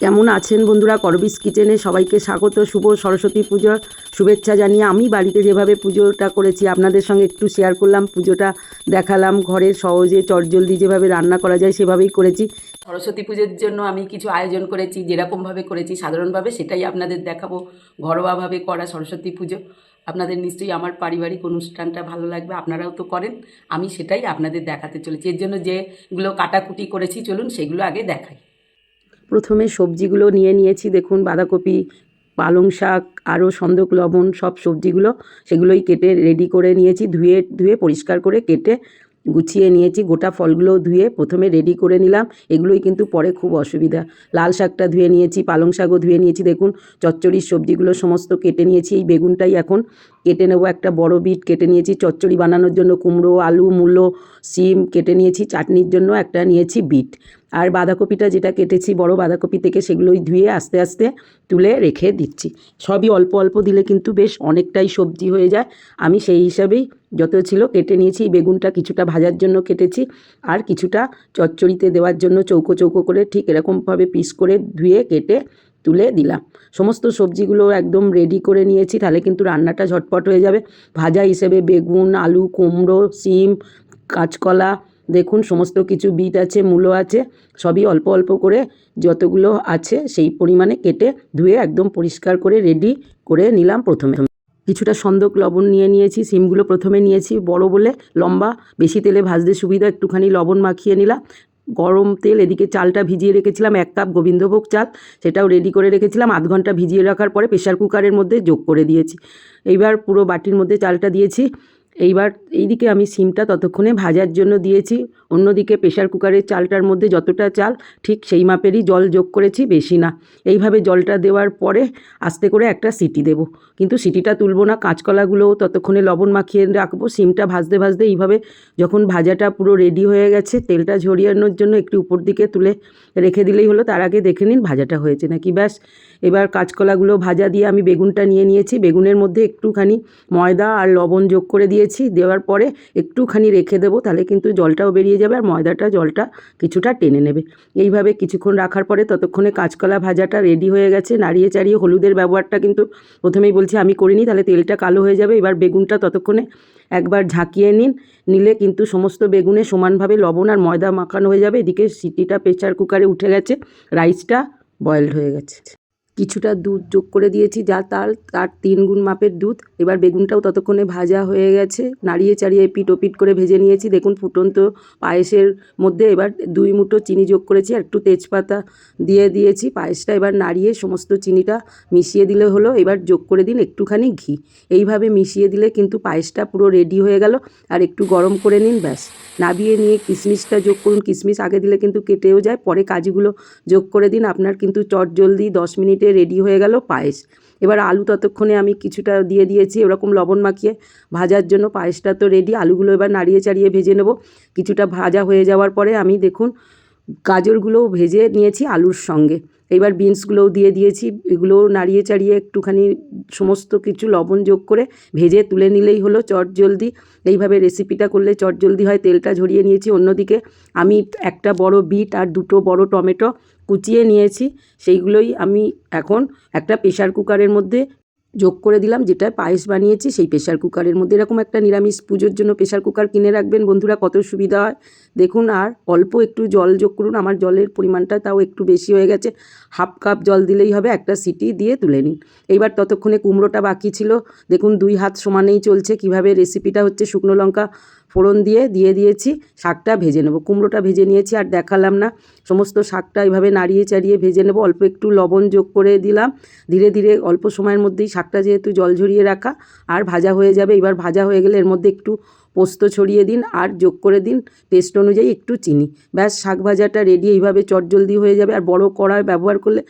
কেমন আছেন বন্ধুরা? করবিস কিচেনে সবাইকে স্বাগত। শুভ সরস্বতী পুজোর শুভেচ্ছা জানিয়ে আমি বাড়িতে যেভাবে পুজোটা করেছি, আপনাদের সঙ্গে একটু শেয়ার করলাম, পুজোটা দেখালাম, ঘরের সহজে চটজলদি যেভাবে রান্না করা যায় সেভাবেই করেছি। সরস্বতী পুজোর জন্য আমি কিছু আয়োজন করেছি, যেরকমভাবে করেছি, সাধারণভাবে সেটাই আপনাদের দেখাবো। ঘরোয়াভাবে করা সরস্বতী পুজো। আপনাদের নিশ্চয়ই আমার পারিবারিক অনুষ্ঠানটা ভালো লাগবে, আপনারাও তো করেন। আমি সেটাই আপনাদের দেখাতে চলেছি। এর জন্য যেগুলো কাটাকুটি করেছি, চলুন সেগুলো আগে দেখাই। প্রথমে সবজিগুলো নিয়ে নিয়েছি, দেখুন বাঁধাকপি, পালং শাক, আরও সন্দক লবণ, সব সবজিগুলো, সেগুলোই কেটে রেডি করে নিয়েছি, ধুয়ে ধুয়ে পরিষ্কার করে কেটে গুছিয়ে নিয়েছি, গোটা ফলগুলোও ধুয়ে প্রথমে রেডি করে নিলাম। এগুলোই কিন্তু পরে খুব অসুবিধা। লাল শাকটা ধুয়ে নিয়েছি, পালং শাকও ধুয়ে নিয়েছি। দেখুন, চচ্চড়ির সবজিগুলো সমস্ত কেটে নিয়েছি। এই বেগুনটাই এখন কেটে নেব। একটা বড় বিট কেটে নিয়েছি। চচ্চড়ি বানানোর জন্য কুমড়ো, আলু, মূলো সিম কেটে নিয়েছি। চাটনির জন্য একটা নিয়েছি বিট। আর বাঁধাকপিটা যেটা কেটেছি, বড় বাঁধাকপি থেকে সেগুলোই ধুয়ে আস্তে আস্তে তুলে রেখে দিচ্ছি। সবই অল্প অল্প দিলে কিন্তু বেশ অনেকটাই সবজি হয়ে যায়। আমি সেই হিসাবেই যত ছিল কেটে নিয়েছি বেগুনটা কিছুটা ভাজার জন্য কেটেছি আর কিছুটা চচ্চড়িতে দেওয়ার জন্য চৌকো চৌকো করে ঠিক এরকমভাবে পিস করে ধুয়ে, কেটে তুলে দিলাম। সমস্ত সবজিগুলো একদম রেডি করে নিয়েছি, তাহলে কিন্তু রান্নাটা ঝটপট হয়ে যাবে। ভাজা হিসেবে বেগুন, আলু, কুমড়ো সিম কাঁচকলা, দেখুন সমস্ত কিছু বিট আছে, মূলো আছে, সবই অল্প অল্প করে যতগুলো আছে সেই পরিমাণে কেটে ধুয়ে একদম পরিষ্কার করে রেডি করে নিলাম প্রথমে। কিছুটা সন্দক লবণ নিয়ে নিয়েছি, সিমগুলো প্রথমে নিয়েছি, বড় বলে লম্বা, বেশি তেলে ভাজতে সুবিধা, একটুখানি লবণ মাখিয়ে নিলাম। গরম তেল, এদিকে চালটা ভিজিয়ে রেখেছিলাম, এক কাপ গোবিন্দভোগ চাল, সেটাও রেডি করে রেখেছিলাম, আধ ঘণ্টা ভিজিয়ে রাখার পরে প্রেশার কুকারের মধ্যে যোগ করে দিয়েছি। এইবার পুরো বাটির মধ্যে চালটা দিয়েছি। এইবার এইদিকে আমি সিমটা ততক্ষণে ভাজার জন্য দিয়েছি। অন্যদিকে প্রেশার কুকারের চালটার মধ্যে যতটা চাল, ঠিক সেই মাপেরই জল যোগ করেছি, বেশি না। এইভাবে জলটা দেওয়ার পরে আস্তে করে একটা সিটি দেব। কিন্তু সিটিটা তুলবো না, কাঁচকলাগুলোও ততক্ষণে লবণ মাখিয়ে রাখব। সিমটা ভাজতে ভাজতে এইভাবে যখন ভাজাটা পুরো রেডি হয়ে গেছে, তেলটা ঝরিয়ানোর জন্য একটু উপর দিকে তুলে রেখে দিলেই হলো, তার আগে দেখে নিন ভাজাটা হয়েছে নাকি। ব্যাস, এবার কাঁচকলাগুলো ভাজা দিয়ে আমি বেগুনটা নিয়ে নিয়েছি। বেগুনের মধ্যে একটুখানি ময়দা আর লবণ যোগ করে দিয়েছি, দেওয়ার পরে একটুখানি রেখে দেবো, তাহলে কিন্তু জলটাও বেরিয়ে যাবে আর ময়দাটা, জলটা কিছুটা টেনে নেবে। এইভাবে কিছুক্ষণ রাখার পরে ততক্ষণে কাঁচকলা ভাজাটা রেডি হয়ে গেছে। নাড়িয়ে চাড়িয়ে হলুদের ব্যবহারটা কিন্তু প্রথমেই বলছি আমি করিনি, তাহলে তেলটা কালো হয়ে যাবে। এবার বেগুনটা ততক্ষণে একবার ঝাঁকিয়ে নিন। নিলে কিন্তু সমস্ত বেগুনে সমানভাবে লবণ আর ময়দা মাখানো হয়ে যাবে। এদিকে সিটিটা প্রেসার কুকারে উঠে গেছে, রাইসটা বয়েলড হয়ে গেছে। কিছুটা দুধ যোগ করে দিয়েছি, যা তার তার তিন গুণ মাপের দুধ। এবার বেগুনটাও ততক্ষণে ভাজা হয়ে গেছে। নাড়িয়ে চাড়িয়ে পিট ওপিট করে ভেজে নিয়েছি। দেখুন ফুটন্ত পায়েসের মধ্যে এবার দুই মুঠো চিনি যোগ করেছি, আর একটু তেজপাতা দিয়ে দিয়েছি। পায়েসটা এবার নাড়িয়ে সমস্ত চিনিটা মিশিয়ে দিলে হলো। এবার যোগ করে দিন একটুখানি ঘি। এইভাবে মিশিয়ে দিলে কিন্তু পায়েসটা পুরো রেডি হয়ে গেল। আর একটু গরম করে নিন, ব্যাস। নাবিয়ে নিয়ে কিশমিশটা যোগ করুন। কিশমিশ আগে দিলে কিন্তু কেটেও যায়, পরে কাজুগুলো যোগ করে দিন। আপনার কিন্তু চট জলদি দশ মিনিটে রেডি হয়ে গেল পায়েস। এবার আলু ততক্ষণে আমি কিছুটা দিয়ে দিয়েছি, এরকম লবণ মাখিয়ে ভাজার জন্য পায়েসটা তো রেডি আলুগুলো এবার নাড়িয়ে চাড়িয়ে ভেজে নেব। কিছুটা ভাজা হয়ে যাওয়ার পরে আমি দেখুন, গাজরগুলোও ভেজে নিয়েছি আলুর সঙ্গে। এবার বিনসগুলোও দিয়ে দিয়েছি, এগুলোও নাড়িয়ে চাড়িয়ে একটুখানি সমস্ত কিছু লবণ যোগ করে ভেজে তুলে নিলেই হলো চট জলদি। এইভাবে রেসিপিটা করলে চট জলদি হয়, তেলটা ঝরিয়ে নিয়েছি অন্যদিকে। আমি একটা বড় বিট আর দুটো বড় টমেটো কুচিয়ে নিয়েছি, সেইগুলোই আমি এখন একটা প্রেশার কুকারের মধ্যে যোগ করে দিলাম, যেটা পায়েস বানিয়েছি, সেই প্রেশার কুকারের মধ্যে এরকম একটা নিরামিষ পুজোর জন্য প্রেশার কুকার কিনে রাখবেন। বন্ধুরা, কত সুবিধা হয়। দেখুন, আর অল্প একটু জল যোগ করুন, আমার জলের পরিমাণটা তাও একটু বেশি হয়ে গেছে। হাফ কাপ জল দিলেই হবে, একটা সিটি দিয়ে তুলে নিন। এইবার ততক্ষণে কুমড়োটা বাকি ছিল। দেখুন, দুই হাত সমানেই চলছে। কীভাবে রেসিপিটা হচ্ছে শুকনো লঙ্কা ফোড়ন দিয়ে দিয়ে দিয়েছি, শাকটা ভেজে নেব। কুমড়োটা ভেজে নিয়েছি, আর দেখালাম না। সমস্ত শাকটা এইভাবে নাড়িয়ে চাড়িয়ে ভেজে নেব। অল্প একটু লবণ যোগ করে দিলাম। ধীরে ধীরে অল্প সময়ের মধ্যেই শাকটা যেহেতু জল ঝরিয়ে রাখা, আর ভাজা হয়ে যাবে, এবার ভাজা হয়ে গেলে এর মধ্যে একটু পোস্ত ছড়িয়ে দিন, আর যোগ করে দিন টেস্ট অনুযায়ী একটু চিনি। ব্যাস, শাক ভাজাটা রেডি এইভাবে চটজলদি হয়ে যাবে। আর বড় কড়াই ব্যবহার করলে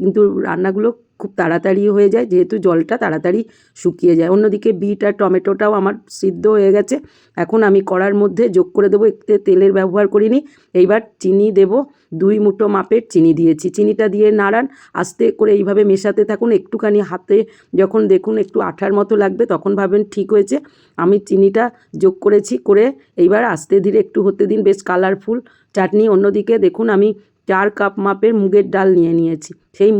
কিন্তু রান্নাগুলো খুব তাড়াতাড়ি হয়ে যায়, যেহেতু জলটা তাড়াতাড়ি শুকিয়ে যায়। অন্যদিকে বিট আর টমেটোটাও আমার সিদ্ধ হয়ে গেছে। এখন আমি কড়ার মধ্যে যোগ করে দেবো একটু তেলের ব্যবহার করিনি। এইবার চিনি দেব, দুই মুঠো মাপের চিনি দিয়েছি। চিনিটা দিয়ে নাড়ান, আস্তে করে এইভাবে মেশাতে থাকুন। একটুখানি হাতে যখন দেখুন একটু আঠার মতো লাগবে, তখন ভাবেন ঠিক হয়েছে। আমি চিনিটা যোগ করেছি করে এইবার আস্তে ধীরে একটু হতে দিন। বেশ কালারফুল চাটনি। অন্যদিকে দেখুন আমি চার কাপ মাপের মুগের ডাল নিয়ে নিয়েছি। সেই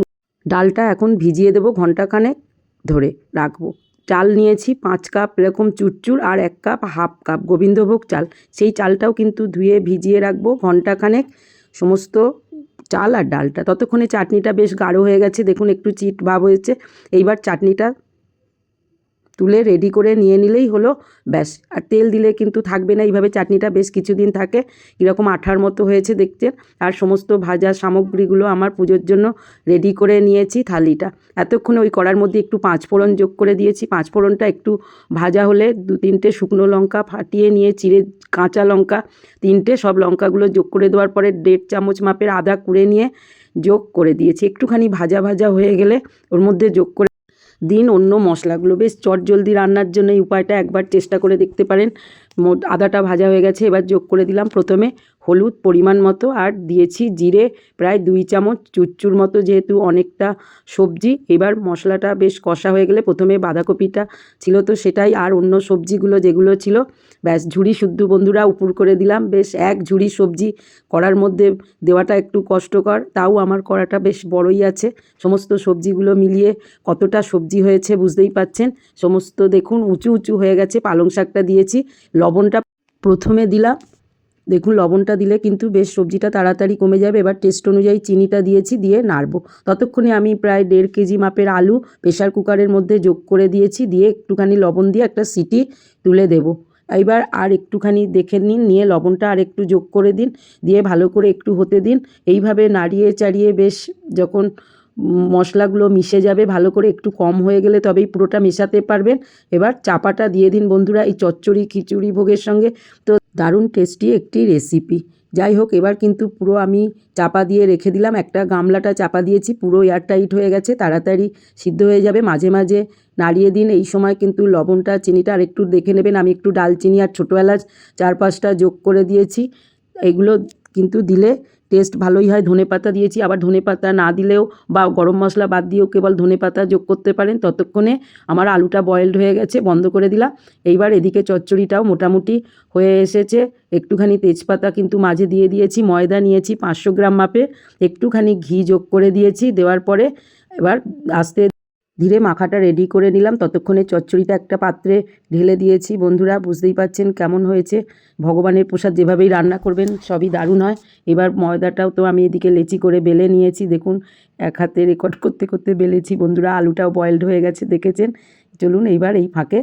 ডালটা এখন ভিজিয়ে দেবো ঘন্টাখানেক ধরে রাখব। চাল নিয়েছি পাঁচ কাপ এরকম চুরচুর আর এক কাপ হাফ কাপ গোবিন্দভোগ চাল। সেই চালটাও কিন্তু ধুয়ে ভিজিয়ে রাখব ঘন্টাখানেক সমস্ত চাল আর ডালটা। ততক্ষণে চাটনিটা বেশ গাঢ় হয়ে গেছে। দেখুন একটু চিট ভাব হয়েছে। এইবার চাটনিটা তুলে রেডি করে নিয়ে নিলেই হলো, ব্যাস। আর তেল দিলে কিন্তু থাকবে না, এইভাবে চাটনিটা বেশ কিছুদিন থাকে, কীরকম আঠার মতো হয়েছে দেখতে। আর সমস্ত ভাজা সামগ্রীগুলো আমার পুজোর জন্য রেডি করে নিয়েছি থালিটা। এতক্ষণে ওই কড়ার মধ্যে একটু পাঁচ ফোড়ন যোগ করে দিয়েছি। পাঁচ ফোড়নটা একটু ভাজা হলে দু তিনটে শুকনো লঙ্কা ফাটিয়ে নিয়ে, চিড়ে, কাঁচা লঙ্কা তিনটে, সব লঙ্কাগুলো যোগ করে দেওয়ার পরে দেড় চামচ মাপের আদা কুড়ে নিয়ে যোগ করে দিয়েছি। একটুখানি ভাজা ভাজা হয়ে গেলে ওর মধ্যে যোগ করে দিন অন্য মশলাগুলো। বেশ চট জলদি রান্নার জন্য এই উপায়টা একবার চেষ্টা করে দেখতে পারেন। আদাটা ভাজা হয়ে গেছে, এবার যোগ করে দিলাম প্রথমে হলুদ পরিমাণ মতো আর দিয়েছি জিরে, প্রায় দুই চামচ চুরচুর মতো যেহেতু অনেকটা সবজি। এবার মশলাটা বেশ কষা হয়ে গেলে প্রথমে বাঁধাকপিটা ছিল তো সেটাই আর অন্য সবজিগুলো যেগুলো ছিল, ব্যাস ঝুড়ি শুদ্ধ বন্ধুরা উপর করে দিলাম। বেশ এক ঝুড়ি সবজি করার মধ্যে দেওয়াটা একটু কষ্টকর, তাও আমার করাটা বেশ বড়ই আছে। সমস্ত সবজিগুলো মিলিয়ে কতটা সবজি হয়েছে বুঝতেই পাচ্ছেন। সমস্ত দেখুন উঁচু উঁচু হয়ে গেছে, পালং শাকটা দিয়েছি, লবণটা প্রথমে দিলাম। দেখুন, লবণটা দিলে কিন্তু বেশ সবজিটা তাড়াতাড়ি কমে যাবে। এবার টেস্ট অনুযায়ী চিনিটা দিয়েছি, দিয়ে নাড়বো। ততক্ষণে আমি প্রায় দেড় কেজি মাপের আলু প্রেশার কুকারের মধ্যে যোগ করে দিয়েছি, দিয়ে একটুখানি লবণ দিয়ে একটা সিটি তুলে দেবো। এইবার আর একটুখানি দেখে নিন, নিয়ে লবণটা আর একটু যোগ করে দিন, দিয়ে ভালো করে একটু হতে দিন। এইভাবে নাড়িয়ে চাড়িয়ে বেশ যখন মশলাগুলো মিশে যাবে, ভালো করে একটু কম হয়ে গেলে তবেই পুরোটা মেশাতে পারবেন। এবার চাপাটা দিয়ে দিন বন্ধুরা, এই চচ্চড়ি খিচুড়ি ভোগের সঙ্গে। তো দারুণ টেস্টি একটি রেসিপি যাই হোক, এবার কিন্তু পুরো আমি চাপা দিয়ে রেখে দিলাম। একটা গামলাটা চাপা দিয়েছি, পুরো এয়ারটাইট হয়ে গেছে, তাড়াতাড়ি সিদ্ধ হয়ে যাবে। মাঝে মাঝে নাড়িয়ে দিন, এই সময় কিন্তু লবণটা, চিনিটা আর একটু দেখে নেবেন। আমি একটু ডালচিনি আর ছোটো এলাচ চার পাঁচটা যোগ করে দিয়েছি। এগুলো কিন্তু দিলে টেস্ট ভালোই হয়, ধনে পাতা দিয়েছি। আবার ধনে পাতা না দিলেও বা গরম মশলা বাদ দিয়েও কেবল ধনে পাতা যোগ করতে পারেন। ততক্ষণে আমার আলুটা বয়েলড হয়ে গেছে, বন্ধ করে দিলাম। এইবার এদিকে চচ্চড়িটাও মোটামুটি হয়ে এসেছে। একটুখানি তেজপাতা কিন্তু মাঝে দিয়ে দিয়েছি, ময়দা নিয়েছি পাঁচশো গ্রাম মাপে একটুখানি ঘি যোগ করে দিয়েছি, দেওয়ার পরে এবার আস্তে ধীরে মাখাটা রেডি করে নিলাম। ততক্ষণে চচ্চড়িটা একটা পাত্রে ঢেলে দিয়েছি। বন্ধুরা, বুঝতেই পাচ্ছেন কেমন হয়েছে। ভগবানের প্রসাদ যেভাবেই রান্না করবেন, সবই দারুণ হয়। এবার ময়দাটাও তো আমি এদিকে লেচি করে বেলে নিয়েছি। দেখুন, এক হাতে রেকর্ড করতে করতে বেলেছি। বন্ধুরা, আলুটাও বয়েলড হয়ে গেছে, দেখেছেন? চলুন এইবার এই ফাঁকে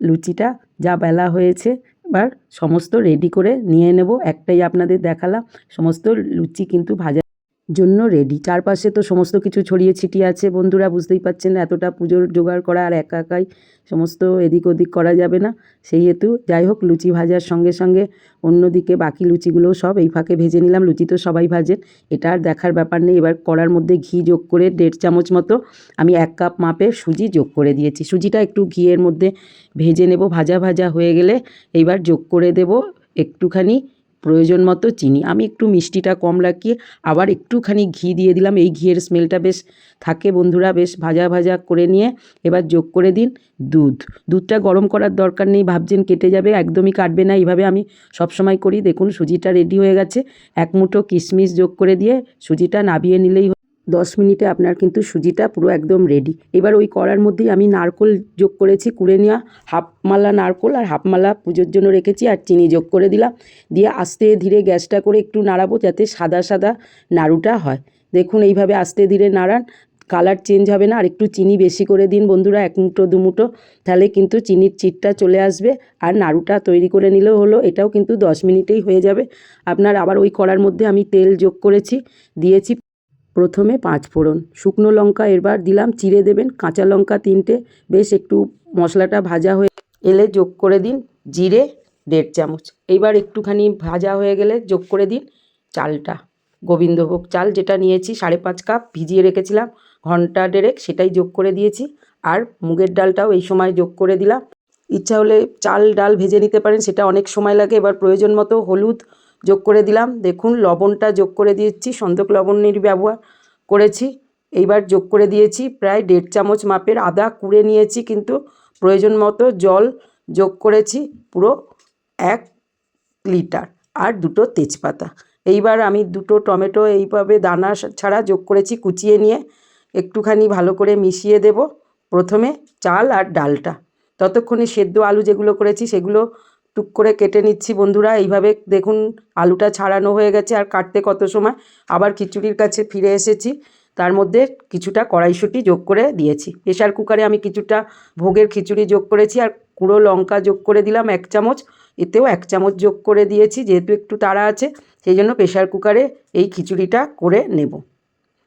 লুচিটা যা বেলা হয়েছে, এবার সমস্ত রেডি করে নিয়ে নেব। একটাই আপনাদের দেখালাম। সমস্ত লুচি কিন্তু ভাজা জন্য রেডি চারপাশে তো সমস্ত কিছু ছড়িয়ে ছিটিয়ে আছে, বন্ধুরা বুঝতেই পাচ্ছেন এতটা পুজোর জোগাড় করা আর একা একাই সমস্ত এদিক ওদিক করা যাবে না। সেই হেতু যাই হোক, লুচি ভাজার সঙ্গে সঙ্গে অন্যদিকে বাকি লুচিগুলোও সব এই ফাঁকে ভেজে নিলাম, লুচি তো সবাই ভাজেন এটা আর দেখার ব্যাপার নেই, এবার কড়ার মধ্যে ঘি যোগ করে দেড় চামচ মতো আমি এক কাপ মাপে সুজি যোগ করে দিয়েছি। সুজিটা একটু ঘিয়ের মধ্যে ভেজে নেব, ভাজা ভাজা হয়ে গেলে এইবার যোগ করে দেব একটুখানি প্রয়োজন মতো চিনি। আমি একটু মিষ্টিটা কম রাখি আবার একটুখানি ঘি দিয়ে দিলাম। এই ঘিয়ের স্মেলটা বেশ থাকে বন্ধুরা, বেশ ভাজা ভাজা করে নিয়ে এবার যোগ করে দিন দুধ। দুধটা গরম করার দরকার নেই, ভাবছেন কেটে যাবে, একদমই কাটবে না। এইভাবে আমি সবসময় করি। দেখুন, সুজিটা রেডি হয়ে গেছে। এক মুঠো কিশমিশ যোগ করে দিয়ে সুজিটা নাবিয়ে নিলেই দশ মিনিটে আপনার কিন্তু সুজিটা পুরো একদম রেডি এবার ওই কড়ার মধ্যেই আমি নারকোল যোগ করেছি, কুড়ে নেওয়া হাফ মালা নারকোল আর হাফ মালা পুজোর জন্য রেখেছি আর চিনি যোগ করে দিলাম। দিয়ে আস্তে ধীরে গ্যাসটা করে একটু নাড়াবো যাতে সাদা সাদা নাড়ুটা হয়। দেখুন এইভাবে আস্তে ধীরে নাড়ান, কালার চেঞ্জ হবে না। আর একটু চিনি বেশি করে দিন বন্ধুরা, এক মুঠো, দু মুঠো, তাহলে কিন্তু চিনির চিটটা চলে আসবে আর নাড়ুটা তৈরি করে নিলেও হলো, এটাও কিন্তু দশ মিনিটেই হয়ে যাবে। আপনার আবার ওই কড়ার মধ্যে আমি তেল যোগ করেছি, দিয়েছি প্রথমে পাঁচ ফোড়ন। শুকনো লঙ্কা এবার দিলাম, চিড়ে দেবেন, কাঁচা লঙ্কা তিনটে। বেশ একটু মশলাটা ভাজা হয়ে এলে যোগ করে দিন জিরে দেড় চামচ। এইবার একটুখানি ভাজা হয়ে গেলে যোগ করে দিন চালটা। গোবিন্দভোগ চাল যেটা নিয়েছি, সাড়ে পাঁচ কাপ ভিজিয়ে রেখেছিলাম, ঘণ্টা ডেরেক সেটাই যোগ করে দিয়েছি। আর মুগের ডালটাও এই সময় যোগ করে দিলাম। ইচ্ছা হলে চাল ডাল ভেজে নিতে পারেন, সেটা অনেক সময় লাগে। এবার প্রয়োজন মতো হলুদ যোগ করে দিলাম। দেখুন, লবণটা যোগ করে দিয়েছি সন্দক লবণের ব্যবহার করেছি। এইবার যোগ করে দিয়েছি প্রায় দেড় চামচ মাপের আদা কুড়ে নিয়েছি, কিন্তু প্রয়োজন মতো জল যোগ করেছি পুরো এক লিটার আর দুটো তেজপাতা। এইবার আমি দুটো টমেটো এইভাবে দানা ছাড়া যোগ করেছি, কুচিয়ে নিয়ে একটুখানি ভালো করে মিশিয়ে দেব। প্রথমে চাল আর ডালটা। ততক্ষণে সেদ্ধ আলু যেগুলো করেছি সেগুলো টুক করে কেটে নিচ্ছি বন্ধুরা। এইভাবে দেখুন আলুটা ছাড়ানো হয়ে গেছে আর কাটতে কত সময়। আবার খিচুড়ির কাছে ফিরে এসেছি। তার মধ্যে কিছুটা কড়াইশুঁটি যোগ করে দিয়েছি। প্রেশার কুকারে আমি কিছুটা ভোগের খিচুড়ি যোগ করেছি আর কুড়ো লঙ্কা যোগ করে দিলাম এক চামচ। এতেও এক চামচ যোগ করে দিয়েছি যেহেতু একটু তাড়া আছে, সেই জন্য প্রেশার কুকারে এই খিচুড়িটা করে নেব।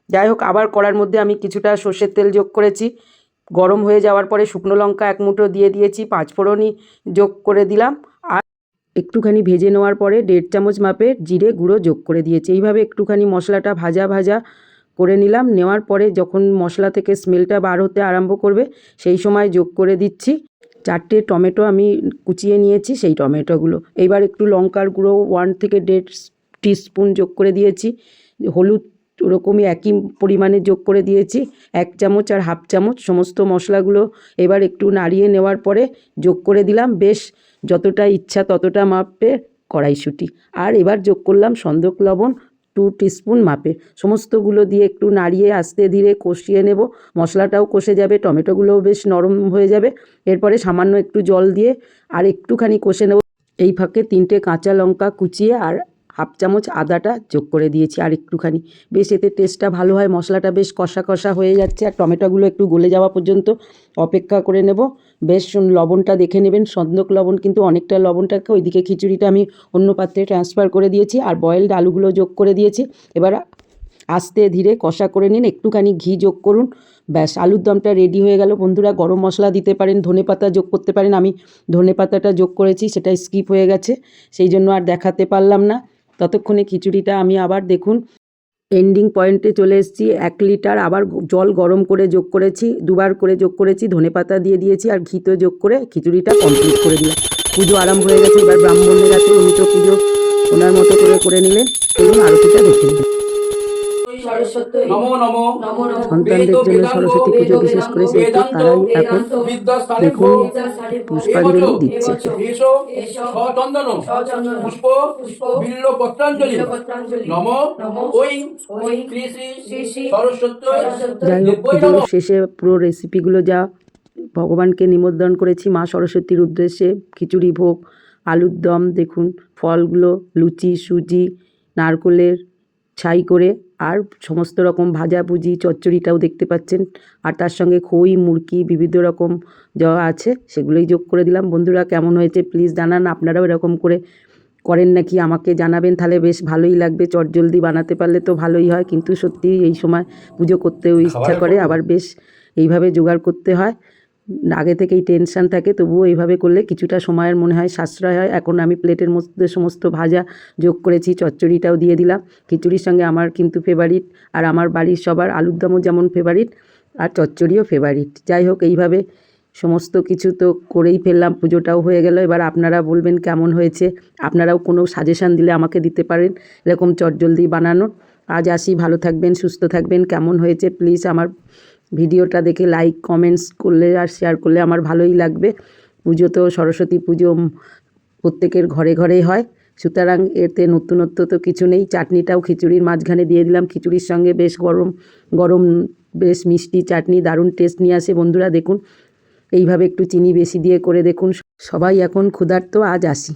যাই হোক, আবার কড়ার মধ্যে আমি কিছুটা সর্ষের তেল যোগ করেছি। গরম হয়ে যাওয়ার পরে শুকনো লঙ্কা এক মুঠো দিয়ে দিয়েছি, পাঁচফোড়নই যোগ করে দিলাম। একটুখানি ভেজে নেওয়ার পরে দেড় চামচ মাপের জিরে গুঁড়ো যোগ করে দিয়েছি। এইভাবে একটুখানি মশলাটা ভাজা ভাজা করে নিলাম। নেওয়ার পরে যখন মশলা থেকে স্মেলটা বার হতে আরম্ভ করবে, সেই সময় যোগ করে দিচ্ছি। চারটে টমেটো আমি কুচিয়ে নিয়েছি সেই টমেটোগুলো। এইবার একটু লঙ্কার গুঁড়ো ওয়ান থেকে দেড় টিস্পুন যোগ করে দিয়েছি। হলুদ ওরকমই একই পরিমাণে যোগ করে দিয়েছি। এক চামচ আর হাফ চামচ সমস্ত মশলাগুলো এবার একটু নাড়িয়ে নেওয়ার পরে যোগ করে দিলাম। বেশ যতটা ইচ্ছা ততটা মাপে কড়াইশুঁটি। আর এবার যোগ করলাম সন্দক লবণ টু টিস্পুন মাপে। সমস্তগুলো দিয়ে একটু নাড়িয়ে, আস্তে ধীরে কষিয়ে নেব। মশলাটাও কষে যাবে, টমেটোগুলোও বেশ নরম হয়ে যাবে। এরপরে সামান্য একটু জল দিয়ে আর একটুখানি কষে নেব। এই ফাঁকে তিনটে কাঁচা লঙ্কা কুচিয়ে আর হাফ চামচ আদাটা যোগ করে দিয়েছি আর একটুখানি। বেশ, এতে টেস্টটা ভালো হয়, মশলাটা বেশ কষা কষা হয়ে যাচ্ছে আর টমেটোগুলো একটু গলে যাওয়া পর্যন্ত অপেক্ষা করে নেব। বেশ লবণটা দেখে নেবেন, সন্দক লবণ কিন্তু অনেকটা লবণটাকে ওইদিকে খিচুড়িটা আমি অন্য পাত্রে ট্রান্সফার করে দিয়েছি আর বয়েলড আলুগুলো যোগ করে দিয়েছি। এবার আস্তে ধীরে কষা করে নিন, একটুখানি ঘি যোগ করুন। ব্যাস, আলুর দমটা রেডি হয়ে গেল। বন্ধুরা, গরম মশলা দিতে পারেন, ধনে পাতা যোগ করতে পারেন। আমি ধনে পাতাটা যোগ করেছি, সেটা স্কিপ হয়ে গেছে। সেই জন্য আর দেখাতে পারলাম না। ততক্ষণে খিচুড়িটা আমি আবার দেখুন এন্ডিং পয়েন্টে চলে এসেছি। এক লিটার আবার জল গরম করে যোগ করেছি, দুবার করে যোগ করেছি, ধনে পাতা দিয়ে দিয়েছি আর ঘিতে যোগ করে খিচুড়িটা কমপ্লিট করে দিলাম। পুজো আরম্ভ হয়ে গেছে, এবার ব্রাহ্মণের হাতে উনি তো পুজো ওনার মতো করে করে নিলেন এবং আরতিটা দেখে নিলেন সরস্বতী। নমো নমো। নমো নমো। সন্তানদের জন্য সরস্বতী পুজো বিশেষ করে সেহেতু তারাই এখন দেখুন পুষ্পাঞ্জলি দিচ্ছে। পুষ্প বিল্ল পত্রাঞ্জলি নমো ওই শ্রী শ্রী যাই হোক পুজোর শেষে পুরো রেসিপিগুলো যা ভগবানকে নিমন্ত্রণ করেছি মা সরস্বতীর উদ্দেশ্যে খিচুড়ি ভোগ আলুর দম দেখুন ফলগুলো লুচি সুজি নারকোলের ছাই করে আর সমস্ত রকম ভাজাভুজি চচ্চড়িটাও দেখতে পাচ্ছেন। আর তার সঙ্গে খই মুরকি বিভিন্ন রকম যা আছে সেগুলোই যোগ করে দিলাম। বন্ধুরা কেমন হয়েছে প্লিজ জানান। আপনারাও এরকম করে করেন নাকি? আমাকে জানাবেন তাহলে বেশ ভালোই লাগবে। চটজলদি বানাতে পারলে তো ভালোই হয় কিন্তু সত্যি এই সময় পুজো করতেও ইচ্ছা করে আবার বেশ এইভাবে জোগাড় করতে হয়। আগে থেকেই টেনশন থাকে, তবুও এইভাবে করলে কিছুটা সময়ের মনে হয় সাশ্রয় হয়। এখন আমি প্লেটের মধ্যে সমস্ত ভাজা যোগ করেছি, চচ্চড়িটাও দিয়ে দিলাম। খিচুড়ির সঙ্গে আমার কিন্তু ফেভারিট আর আমার বাড়ির সবার আলুর দমও যেমন ফেভারিট আর চচ্চড়িও ফেভারিট যাই হোক, এইভাবে সমস্ত কিছু তো করেই ফেললাম, পুজোটাও হয়ে গেল। এবার আপনারা বলবেন কেমন হয়েছে? আপনারাও কোনো সাজেশান দিলে আমাকে দিতে পারেন, এরকম চটজলদি বানানোর। আজ আসি, ভালো থাকবেন, সুস্থ থাকবেন, কেমন হয়েছে? প্লিজ আমার ভিডিওটা দেখে লাইক কমেন্টস করলে আর শেয়ার করলে আমার ভালোই লাগবে। পুজো তো সরস্বতী পুজো প্রত্যেকের ঘরে ঘরেই হয়। সুতরাং এতে নতুনত্ব তো কিছু নেই। চাটনিটাও খিচুড়ির মাঝখানে দিয়ে দিলাম। খিচুড়ির সঙ্গে বেশ গরম গরম, বেশ মিষ্টি চাটনি, দারুণ টেস্ট নিয়ে আসে বন্ধুরা, দেখুন। এইভাবে একটু চিনি বেশি দিয়ে করে দেখুন। সবাই এখন ক্ষুধার্ত, আজ আসি।